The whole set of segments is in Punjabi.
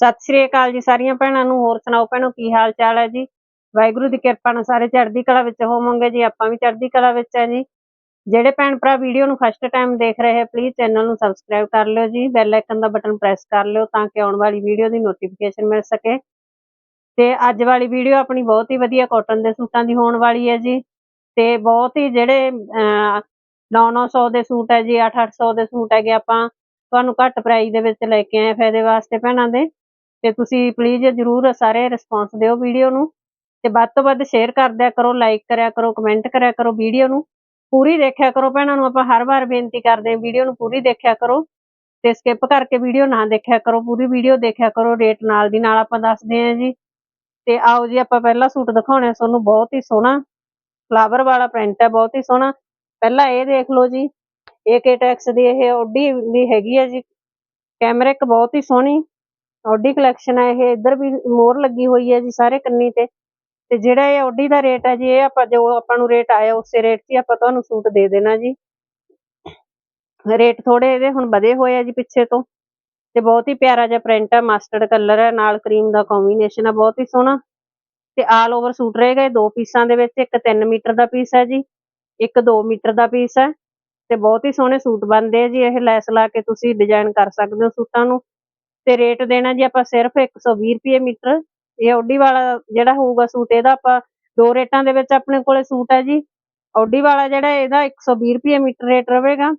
ਸਤਿ ਸ਼੍ਰੀ ਅਕਾਲ ਜੀ ਸਾਰੀਆਂ ਭੈਣਾਂ ਨੂੰ, ਹੋਰ ਸੁਣਾਓ ਭੈਣੋ, ਕੀ ਹਾਲ ਚਾਲ ਹੈ ਜੀ? ਵਾਹਿਗੁਰੂ ਦੀ ਕਿਰਪਾ ਨਾਲ ਸਾਰੇ ਚੜ੍ਹਦੀ ਕਲਾ ਵਿੱਚ ਹੋਵਾਂਗੇ ਜੀ, ਆਪਾਂ ਵੀ ਚੜ੍ਹਦੀ ਕਲਾ ਵਿੱਚ ਹੈ ਜੀ। ਜਿਹੜੇ ਭੈਣ ਭਰਾ ਵੀਡੀਓ ਨੂੰ ਫਸਟ ਟਾਈਮ ਦੇਖ ਰਹੇ ਹੈ ਪਲੀਜ਼ ਚੈਨਲ ਨੂੰ ਸਬਸਕ੍ਰਾਈਬ ਕਰ ਲਿਓ ਜੀ ਬੈਲ ਆਈਕਨ ਦਾ ਬਟਨ ਪ੍ਰੈਸ ਕਰ ਲਿਓ ਤਾਂ ਕਿ ਆਉਣ ਵਾਲੀ ਵੀਡੀਓ ਦੀ ਨੋਟੀਫਿਕੇਸ਼ਨ ਮਿਲ ਸਕੇ। ਤੇ ਅੱਜ ਵਾਲੀ ਵੀਡੀਓ ਆਪਣੀ ਬਹੁਤ ਹੀ ਵਧੀਆ ਕਾਟਨ ਦੇ ਸੂਟਾਂ ਦੀ ਹੋਣ ਵਾਲੀ ਹੈ ਜੀ। ਤੇ ਬਹੁਤ ਹੀ ਜਿਹੜੇ 9-900 ਦੇ ਸੂਟ ਹੈ ਜੀ 8-800 ਦੇ ਸੂਟ ਹੈਗੇ ਆਪਾਂ, ਤੁਹਾਨੂੰ ਘੱਟ ਪ੍ਰਾਈਸ ਦੇ ਵਿੱਚ ਲੈ ਕੇ ਆਏ ਫਾਇਦੇ ਵਾਸਤੇ ਭੈਣਾਂ ਦੇ। ਤੇ ਤੁਸੀਂ ਪਲੀਜ਼ ਜਰੂਰ ਸਾਰੇ ਰਿਸਪੌਂਸ ਦਿਓ ਵੀਡੀਓ ਨੂੰ ਤੇ ਵੱਧ ਤੋਂ ਵੱਧ ਸ਼ੇਅਰ ਕਰਦਿਆ ਕਰੋ ਲਾਈਕ ਕਰਿਆ ਕਰੋ ਕਮੈਂਟ ਕਰਿਆ ਕਰੋ ਵੀਡੀਓ ਨੂੰ। ਪੂਰੀ ਦੇਖਿਆ ਕਰੋ ਭੈਣਾਂ ਨੂੰ, ਆਪਾਂ ਹਰ ਵਾਰ ਬੇਨਤੀ ਕਰਦੇ ਹਾਂ ਵੀਡੀਓ ਨੂੰ ਪੂਰੀ ਦੇਖਿਆ ਕਰੋ ਤੇ ਸਕਿਪ ਕਰਕੇ ਵੀਡੀਓ ਨਾ ਦੇਖਿਆ ਕਰੋ, ਪੂਰੀ ਵੀਡੀਓ ਦੇਖਿਆ ਕਰੋ ਰੇਟ ਨਾਲ ਦੀ ਨਾਲ ਆਪਾਂ ਦੱਸਦੇ ਹਾਂ ਜੀ। ਤੇ ਆਓ ਜੀ, ਆਪਾਂ ਪਹਿਲਾ ਸੂਟ ਦਿਖਾਉਣੇ ਤੁਹਾਨੂੰ ਬਹੁਤ ਹੀ ਸੋਹਣਾ ਫਲਾਵਰ ਵਾਲਾ ਪ੍ਰਿੰਟ ਹੈ, ਬਹੁਤ ਹੀ ਸੋਹਣਾ। ਪਹਿਲਾਂ ਇਹ ਦੇਖ ਲਓ ਜੀ ਇਹ ਕੇਟੈਕਸ ਦੀ ਇਹ ਓਡੀ ਵੀ ਹੈਗੀ ਹੈ ਜੀ। ਕੈਮਰਿਕ ਬਹੁਤ ਹੀ ਸੋਹਣੀ ਓਡੀ ਕਲੈਕਸ਼ਨ ਹੈ ਇਹ ਇੱਧਰ ਵੀ ਮੋਹਰ ਲੱਗੀ ਹੋਈ ਹੈ ਜੀ ਸਾਰੇ ਕੰਨੀ ਤੇ। ਤੇ ਜਿਹੜਾ ਇਹ ਓਡੀ ਦਾ ਰੇਟ ਹੈ ਜੀ, ਇਹ ਆਪਾਂ ਜੋ ਆਪਾਂ ਨੂੰ ਰੇਟ ਆਇਆ, ਉਸੇ ਰੇਟ 'ਤੇ ਆਪਾਂ ਤੁਹਾਨੂੰ ਸੂਟ ਦੇ ਦੇਣਾ ਜੀ। ਰੇਟ ਥੋੜੇ ਇਹਦੇ ਹੁਣ ਵਧੇ ਹੋਏ ਆ ਜੀ ਪਿੱਛੇ ਤੋਂ। ਤੇ ਬਹੁਤ ਹੀ ਪਿਆਰਾ ਜਿਹਾ ਪ੍ਰਿੰਟ ਹੈ ਮਸਟਰਡ ਕਲਰ ਹੈ ਨਾਲ ਕਰੀਮ ਦਾ ਕੰਬੀਨੇਸ਼ਨ ਹੈ ਬਹੁਤ ਹੀ ਸੋਹਣਾ। ਤੇ ਆਲ ਓਵਰ ਸੂਟ ਰਹੇਗਾ, ਇਹ ਦੋ ਪੀਸਾਂ ਦੇ ਵਿੱਚ, ਇੱਕ 3 ਮੀਟਰ ਦਾ ਪੀਸ ਹੈ ਜੀ, ਇੱਕ 2 ਮੀਟਰ ਦਾ ਪੀਸ ਹੈ ਤੇ ਬਹੁਤ ਹੀ ਸੋਹਣੇ ਸੂਟ ਬਣਦੇ ਆ ਜੀ, ਇਹ ਲੈਸ ਲਾ ਕੇ ਤੁਸੀਂ ਡਿਜ਼ਾਈਨ ਕਰ ਸਕਦੇ ਹੋ ਸੂਟਾਂ ਨੂੰ। ਤੇ ਰੇਟ ਦੇਣਾ ਜੀ ਆਪਾਂ ਸਿਰਫ 120 ਰੁਪਏ ਮੀਟਰ, ਇਹ ਓਡੀ ਵਾਲਾ ਜਿਹੜਾ ਹੋਊਗਾ ਸੂਟ, ਇਹਦਾ ਆਪਾਂ ਦੋ ਰੇਟਾਂ ਦੇ ਵਿੱਚ ਆਪਣੇ ਕੋਲੇ ਸੂਟ ਹੈ ਜੀ। ਓਡੀ ਵਾਲਾ ਜਿਹੜਾ, ਇਹਦਾ 120 ਰੁਪਏ ਮੀਟਰ ਰੇਟ ਰਹੇਗਾ।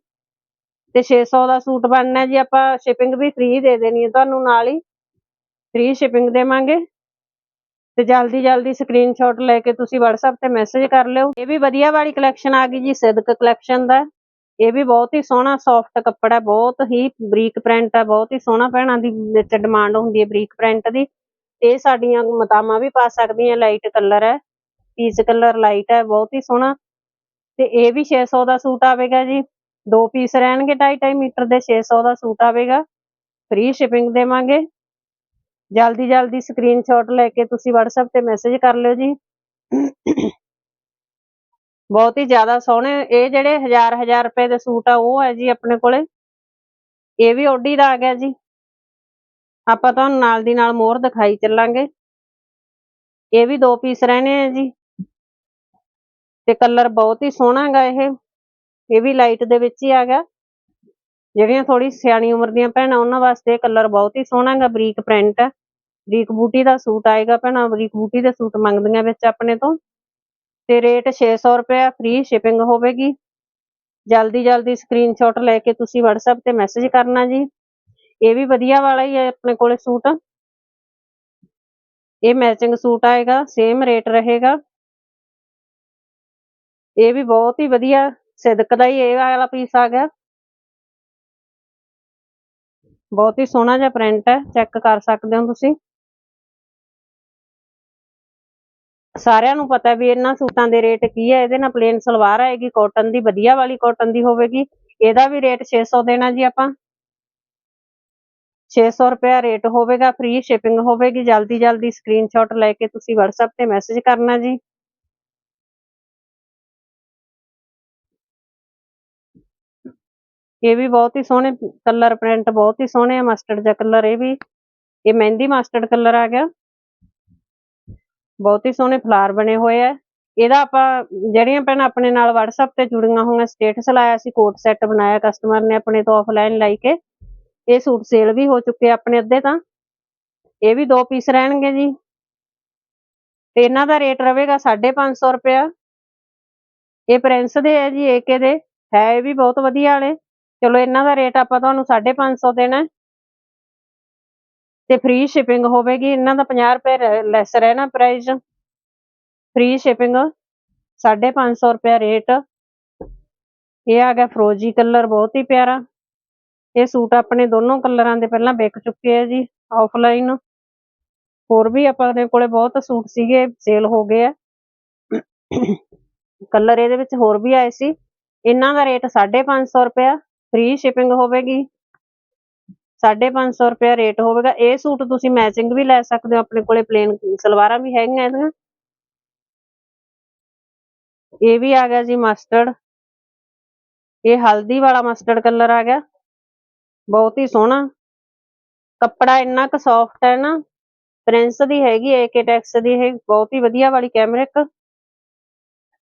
ਤੇ 600 ਦਾ ਸੂਟ ਬਣਨਾ ਜੀ, ਆਪਾਂ ਸ਼ਿਪਿੰਗ ਵੀ ਫ੍ਰੀ ਦੇ ਦੇਣੀ ਹੈ ਤੁਹਾਨੂੰ ਨਾਲ ਹੀ। ਫ੍ਰੀ ਸ਼ਿਪਿੰਗ ਦੇਵਾਂਗੇ। ਤੇ ਜਲਦੀ ਜਲਦੀ ਸਕਰੀਨਸ਼ਾਟ ਲੈ ਕੇ ਤੁਸੀਂ WhatsApp ਤੇ ਮੈਸੇਜ ਕਰ ਲਿਓ। ਇਹ ਵੀ ਵਧੀਆ ਵਾਲੀ ਕਲੈਕਸ਼ਨ ਆ ਗਈ ਜੀ ਸਿਦਕ ਕਲੈਕਸ਼ਨ ਦਾ। ਇਹ ਵੀ ਬਹੁਤ ਹੀ ਸੋਹਣਾ ਸੌਫਟ ਕੱਪੜਾ, ਬਹੁਤ ਹੀ ਬਰੀਕ ਪ੍ਰਿੰਟ ਹੈ ਬਹੁਤ ਹੀ ਸੋਹਣਾ ਭੈਣਾਂ ਦੀ ਵਿੱਚ ਡਿਮਾਂਡ ਹੁੰਦੀ ਹੈ ਬਰੀਕ ਪ੍ਰਿੰਟ ਦੀ। ਇਹ ਸਾਡੀਆਂ ਮਤਾਮਾਂ ਵੀ ਪਾ ਸਕਦੀਆਂ ਲਾਈਟ ਕਲਰ ਹੈ ਪੀਚ ਕਲਰ ਲਾਈਟ ਹੈ, ਬਹੁਤ ਹੀ ਸੋਹਣਾ। ਤੇ ਇਹ ਵੀ 600 ਦਾ ਸੂਟ ਆਵੇਗਾ ਜੀ। ਦੋ ਪੀਸ ਰਹਿਣਗੇ 2.5 ਮੀਟਰ ਦੇ 600 ਦਾ ਸੂਟ ਆਵੇਗਾ। ਫ੍ਰੀ ਸ਼ਿਪਿੰਗ ਦੇਵਾਂਗੇ। ਜਲਦੀ ਜਲਦੀ ਸਕਰੀਨਸ਼ਾਟ ਲੈ ਕੇ ਤੁਸੀਂ WhatsApp ਤੇ ਮੈਸੇਜ ਕਰ ਲਿਓ ਜੀ। ਬਹੁਤ ਹੀ ਜ਼ਿਆਦਾ ਸੋਹਣੇ, ਇਹ ਜਿਹੜੇ ਹਜ਼ਾਰ ਹਜ਼ਾਰ ਰੁਪਏ ਦੇ ਸੂਟ ਆ, ਉਹ ਹੈ ਜੀ ਆਪਣੇ ਕੋਲੇ। ਇਹ ਵੀ ਓਡੀ ਦਾ ਆ ਗਿਆ ਜੀ। ਆਪਾਂ ਤੁਹਾਨੂੰ ਨਾਲ ਦੀ ਨਾਲ ਮੋਹਰ ਦਿਖਾਈ ਚੱਲਾਂਗੇ। ਇਹ ਵੀ ਦੋ ਪੀਸ ਰਹਿਣੇ ਆ ਜੀ। ਤੇ ਕਲਰ ਬਹੁਤ ਹੀ ਸੋਹਣਾ ਹੈਗਾ ਇਹ। ਇਹ ਵੀ ਲਾਈਟ ਦੇ ਵਿੱਚ ਹੀ ਆ ਗਿਆ। ਜਿਹੜੀਆਂ ਥੋੜੀ ਸਿਆਣੀ ਉਮਰ ਦੀਆਂ ਭੈਣਾਂ, ਉਹਨਾਂ ਵਾਸਤੇ ਕਲਰ ਬਹੁਤ ਹੀ ਸੋਹਣਾ ਹੈਗਾ। ਬਰੀਕ ਪ੍ਰਿੰਟ ਹੈ ਬਰੀਕ ਬੂਟੀ ਦਾ ਸੂਟ ਆਏਗਾ ਭੈਣਾਂ, ਬਰੀਕ ਬੂਟੀ ਦੇ ਸੂਟ ਮੰਗਦੀਆਂ ਵਿੱਚ ਆਪਣੇ ਤੋਂ। ਤੇ ਰੇਟ 600 ਰੁਪਏ ਫ੍ਰੀ ਸ਼ਿਪਿੰਗ ਹੋਵੇਗੀ। ਜਲਦੀ ਜਲਦੀ ਸਕਰੀਨਸ਼ਾਟ ਲੈ ਕੇ ਤੁਸੀਂ WhatsApp ਤੇ ਮੈਸੇਜ ਕਰਨਾ ਜੀ। ਇਹ ਵੀ ਵਧੀਆ ਵਾਲਾ ਹੀ ਹੈ ਆਪਣੇ ਕੋਲੇ ਸੂਟ। ਇਹ ਮੈਚਿੰਗ ਸੂਟ ਆਏਗਾ ਸੇਮ ਰੇਟ ਰਹੇਗਾ। ਇਹ ਵੀ ਬਹੁਤ ਹੀ ਵਧੀਆ, ਸਿਦਕ ਦਾ ਹੀ ਇਹ ਵਾਲਾ ਪੀਸ ਆ ਗਿਆ। ਬਹੁਤ ਹੀ ਸੋਹਣਾ ਜਿਹਾ ਪ੍ਰਿੰਟ ਹੈ ਚੈੱਕ ਕਰ ਸਕਦੇ ਹੋ ਤੁਸੀਂ। ਸਾਰਿਆਂ ਨੂੰ ਪਤਾ ਵੀ ਇਹਨਾਂ ਸੂਟਾਂ ਦੇ ਰੇਟ ਕੀ ਹੈ ਇਹਦੇ ਨਾਲ ਪਲੇਨ ਸਲਵਾਰ ਆਏਗੀ ਕਾਟਨ ਦੀ ਵਧੀਆ ਵਾਲੀ ਕਾਟਨ ਦੀ ਹੋਵੇਗੀ। ਇਹਦਾ ਵੀ ਰੇਟ 600 ਦੇਣਾ ਜੀ ਆਪਾਂ। 600 ਰੁਪਿਆ ਰੇਟ ਹੋਵੇਗਾ ਫ੍ਰੀ ਸ਼ਿਪਿੰਗ ਹੋਵੇਗੀ। ਜਲਦੀ ਜਲਦੀ ਸਕਰੀਨਸ਼ਾਟ ਲੈ ਕੇ ਤੁਸੀਂ WhatsApp ਤੇ ਮੈਸੇਜ ਕਰਨਾ ਜੀ। ਇਹ ਵੀ ਬਹੁਤ ਹੀ ਸੋਹਣੇ ਕਲਰ ਪ੍ਰਿੰਟ ਬਹੁਤ ਹੀ ਸੋਹਣੇ ਆ ਮਸਟਰਡ ਜਿਹਾ ਕਲਰ ਇਹ ਵੀ। ਇਹ ਮਹਿੰਦੀ ਮਸਟਰਡ ਕਲਰ ਆ ਗਿਆ। ਬਹੁਤ ਹੀ ਸੋਹਣੇ ਫਲਾਰ ਬਣੇ ਹੋਏ ਆ। ਇਹਦਾ ਆਪਾਂ ਜਿਹੜੀਆਂ ਭੈਣ ਆਪਣੇ ਨਾਲ WhatsApp ਤੇ ਜੁੜੀਆਂ ਹੋਈਆਂ ਸਟੇਟਸ ਲਾਇਆ ਸੀ ਕੋਟ ਸੈੱਟ ਬਣਾਇਆ ਕਸਟਮਰ ਨੇ ਆਪਣੇ ਤੋਂ ਆਫਲਾਈਨ ਲਾਈ ਕੇ। ਇਹ ਸੂਟ ਸੇਲ ਵੀ ਹੋ ਚੁੱਕੇ ਆਪਣੇ ਅੱਧੇ ਤਾਂ। ਇਹ ਵੀ ਦੋ ਪੀਸ ਰਹਿਣਗੇ ਜੀ। ਤੇ ਇਹਨਾਂ ਦਾ ਰੇਟ ਰਹੇਗਾ 550 ਰੁਪਇਆ। ਇਹ ਪ੍ਰਿੰਸ ਦੇ ਹੈ ਜੀ ਏਕੇ ਦੇ। ਹੈ ਇਹ ਵੀ ਬਹੁਤ ਵਧੀਆ ਵਾਲੇ। ਚਲੋ ਇਹਨਾਂ ਦਾ ਰੇਟ ਆਪਾਂ ਤੁਹਾਨੂੰ 550 ਦੇਣਾ। ਤੇ ਫ੍ਰੀ ਸ਼ਿਪਿੰਗ ਹੋਵੇਗੀ, ਇਹਨਾਂ ਦਾ 50 ਰੁਪਏ ਲੈਸ ਰਹਿਣਾ ਪ੍ਰਾਈਸ ਫ੍ਰੀ ਸ਼ਿਪਿੰਗ 550 ਰੁਪਏ ਰੇਟ ਇਹ ਆ ਗਿਆ ਫਰੋਜੀ ਕਲਰ ਬਹੁਤ ਹੀ ਪਿਆਰਾ। ਇਹ ਸੂਟ ਆਪਣੇ ਦੋਨੋਂ ਕਲਰਾਂ ਦੇ ਪਹਿਲਾਂ ਵਿਕ ਚੁੱਕੇ ਆ ਜੀ ਆਫਲਾਈਨ ਹੋਰ ਵੀ ਆਪਾਂ ਦੇ ਕੋਲੇ ਬਹੁਤ ਸੂਟ ਸੀਗੇ ਸੇਲ ਹੋ ਗਏ ਆ। ਕਲਰ ਇਹਦੇ ਵਿੱਚ ਹੋਰ ਵੀ ਆਏ ਸੀ। ਇਹਨਾਂ ਦਾ ਰੇਟ 550 ਰੁਪਇਆ। ਫ੍ਰੀ ਸ਼ਿਪਿੰਗ ਹੋਵੇਗੀ। 550 ਰੁਪਇਆ ਰੇਟ ਹੋਵੇਗਾ। ਇਹ ਸੂਟ ਤੁਸੀਂ ਮੈਚਿੰਗ ਵੀ ਲੈ ਸਕਦੇ ਹੋ, ਆਪਣੇ ਕੋਲੇ ਪਲੇਨ ਸਲਵਾਰਾਂ ਵੀ ਹੈਗੀਆਂ ਇਹਦੀਆਂ। ਇਹ ਵੀ ਆ ਗਿਆ ਜੀ ਮਸਟਰਡ ਇਹ ਹਲਦੀ ਵਾਲਾ ਮਸਟਰਡ ਕਲਰ ਆ ਗਿਆ। ਬਹੁਤ ਹੀ ਸੋਹਣਾ। ਕੱਪੜਾ ਇੰਨਾ ਕੁ ਸੌਫਟ ਹੈ ਨਾ। ਪ੍ਰਿੰਸ ਦੀ ਹੈਗੀ ਏਕੇ ਟੈਕਸ ਦੀ ਇਹ ਬਹੁਤ ਹੀ ਵਧੀਆ ਵਾਲੀ ਕੈਮਰਿਕ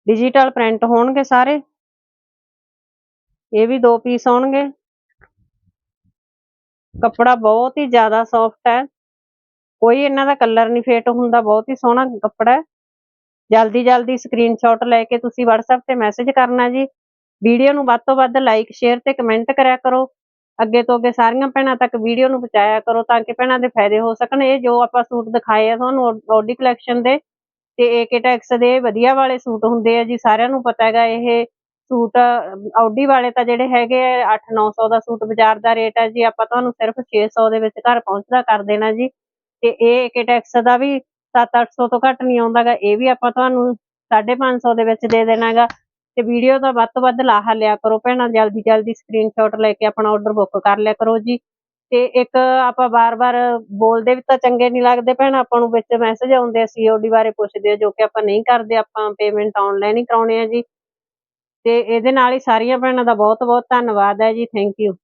ਡਿਜੀਟਲ ਪ੍ਰਿੰਟ ਹੋਣਗੇ ਸਾਰੇ। ਇਹ ਵੀ ਦੋ ਪੀਸ ਆਉਣਗੇ ਕੱਪੜਾ ਬਹੁਤ ਹੀ ਜ਼ਿਆਦਾ ਸੌਫਟ ਹੈ। ਕੋਈ ਇਹਨਾਂ ਦਾ ਕਲਰ ਨਹੀਂ ਫੇਟ ਹੁੰਦਾ, ਬਹੁਤ ਹੀ ਸੋਹਣਾ ਕੱਪੜਾ ਹੈ। ਜਲਦੀ ਜਲਦੀ ਸਕਰੀਨਸ਼ਾਟ ਲੈ ਕੇ ਤੁਸੀਂ WhatsApp ਤੇ ਮੈਸੇਜ ਕਰਨਾ ਜੀ। ਵੀਡੀਓ ਨੂੰ ਵੱਧ ਤੋਂ ਵੱਧ ਲਾਈਕ ਸ਼ੇਅਰ ਤੇ ਕਮੈਂਟ ਕਰਿਆ ਕਰੋ। ਅੱਗੇ ਤੋਂ ਅੱਗੇ ਸਾਰੀਆਂ ਭੈਣਾਂ ਤੱਕ ਵੀਡੀਓ ਨੂੰ ਪਹੁੰਚਾਇਆ ਕਰੋ ਤਾਂ ਕਿ ਭੈਣਾਂ ਦੇ ਫਾਇਦੇ ਹੋ ਸਕਣ। ਇਹ ਜੋ ਆਪਾਂ ਸੂਟ ਦਿਖਾਏ ਆ ਤੁਹਾਨੂੰ ਓਡੀ ਕਲੈਕਸ਼ਨ ਦੇ, ਤੇ ਏਕੇ ਟੈਕਸ ਦੇ ਵਧੀਆ ਵਾਲੇ ਸੂਟ ਹੁੰਦੇ ਆ ਜੀ, ਸਾਰਿਆਂ ਨੂੰ ਪਤਾ ਹੈਗਾ। ਇਹ ਸੂਟ ਔਡੀ ਵਾਲੇ ਤਾਂ ਜਿਹੜੇ ਹੈਗੇ 8-900 ਦਾ ਸੂਟ ਬਾਜ਼ਾਰ ਦਾ ਰੇਟ ਹੈ ਜੀ, ਆਪਾਂ ਤੁਹਾਨੂੰ ਸਿਰਫ 600 ਦੇ ਵਿੱਚ ਘਰ ਪਹੁੰਚਦਾ ਕਰ ਦੇਣਾ ਜੀ। ਤੇ ਇਹ ਏਕੇ ਦਾ ਵੀ 7-800 ਤੋਂ ਘੱਟ ਨਹੀਂ ਆਉਂਦਾਗਾ, ਇਹ ਵੀ ਆਪਾਂ ਤੁਹਾਨੂੰ 550 ਦੇ ਵਿੱਚ ਦੇ ਦੇਣਾਗਾ। ਤੇ ਵੀਡੀਓ ਦਾ ਵੱਧ ਤੋਂ ਵੱਧ ਲਾਹਾ ਲਿਆ ਕਰੋ ਭੈਣਾਂ, ਜਲਦੀ ਜਲਦੀ ਸਕਰੀਨਸ਼ਾਟ ਲੈ ਕੇ ਆਪਣਾ ਆਰਡਰ ਬੁੱਕ ਕਰ ਲਿਆ ਕਰੋ ਜੀ। ਤੇ ਇੱਕ ਆਪਾਂ ਬਾਰ-ਬਾਰ ਬੋਲਦੇ ਵੀ ਤਾਂ ਚੰਗੇ ਨਹੀਂ ਲੱਗਦੇ ਭੈਣ, ਆਪਾਂ ਨੂੰ ਵਿੱਚ ਮੈਸੇਜ ਆਉਂਦੇ ਸੀ ਓਡੀ ਬਾਰੇ ਪੁੱਛਦੇ ਜੋ ਕਿ ਆਪਾਂ ਨਹੀਂ ਕਰਦੇ, ਆਪਾਂ ਪੇਮੈਂਟ ਆਨਲਾਈਨ ਹੀ ਕਰਾਉਣੇ ਆ ਜੀ। ਤੇ ਇਹਦੇ ਨਾਲ ਹੀ ਸਾਰੀਆਂ ਭੈਣਾਂ ਦਾ ਬਹੁਤ ਬਹੁਤ ਧੰਨਵਾਦ ਹੈ ਜੀ ਥੈਂਕ ਯੂ